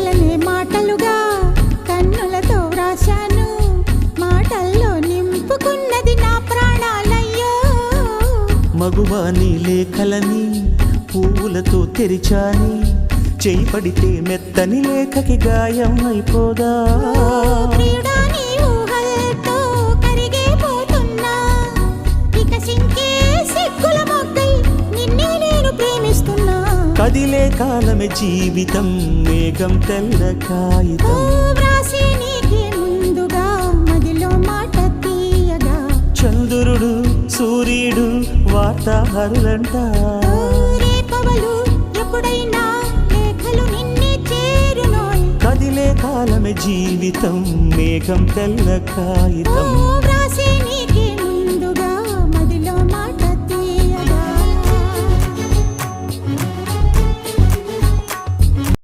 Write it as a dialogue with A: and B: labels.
A: కలనే మాటలుగా కన్నులతో వ్రాశాను. మాటల్లో నింపుకున్నది నా ప్రాణాలయ్యో.
B: మగువాని లేఖలని పువ్వులతో తెరిచాని. చేయి పడితే మెత్తని లేఖకి గాయం అయిపోదా కదిలే కాలమే జీవితం మేఘం తెల్ల కాగితం. చంద్రుడు సూర్యుడు వార్తాహరులంట. కదిలే కాలమే జీవితం మేఘం తెల్ల కాగితం.